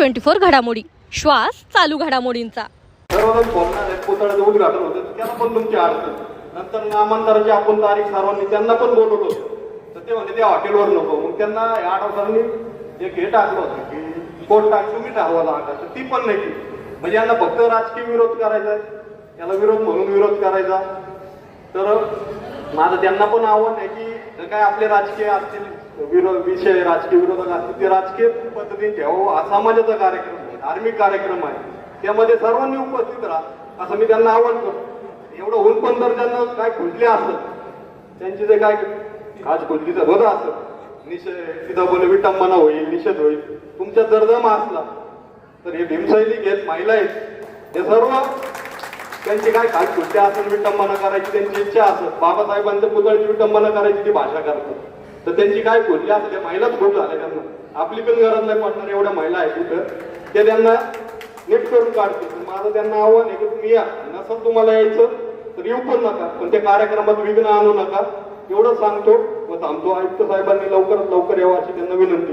Twenty four घडामोडी. श्वास चालू घडामोडींचा. उद्घाटन होतं. त्याला पण तुमची अडचण नंतर नामांतराची आपण तारीख सर्वांनी त्यांना पण बोलवलं होतं. तर ते म्हणजे ते हॉटेलवर नको. मग त्यांना या आठवड्यानी एक हे टाकलं होतं की कोर्ट टाक तुम्ही ठरवा आता. तर ती पण नाही म्हणजे यांना फक्त राजकीय विरोध करायचा आहे. याला विरोध म्हणून विरोध करायचा. तर माझं त्यांना पण आव्हान आहे की तर काय आपले राजकीय असतील विरोध विषय राजकीय विरोधक असतील ते राजकीय पद्धतीने ठेवावं हा समाजाचा कार्यक्रम आहे धार्मिक कार्यक्रम आहे. त्यामध्ये सर्वांनी उपस्थित राहा असं मी त्यांना आव्हान करतो. एवढं होऊन पण जर त्यांना काय खुजले असत त्यांची जे काय आज खुजलीचं होत असत निषेध तिथं बोल विटंबना होईल निषेध होईल तुमच्या जर असला तर हे भीमशैली घेत महिला आहेत हे सर्व त्यांची काय खास कुठल्या असेल विटंबना करायची त्यांची इच्छा असत बाबासाहेबांच्या पुतळ्याची विटंबना करायची ती भाषा करतात. तर त्यांची काय खुर्च्या असते त्या महिलाच खूप झाल्या त्यांना. आपली पण गरज नाही पडणार एवढ्या महिला आहेत तिथं ते त्यांना नीट करून काढते माझं त्यांना आव्हान आहे की तुम्ही या. नसेल तुम्हाला यायचं तर येऊ पण नका. पण त्या कार्यक्रमात विघ्न आणू नका. एवढं सांगतो मग थांबतो. आयुक्त साहेबांनी लवकरात लवकर यावं अशी त्यांना विनंती.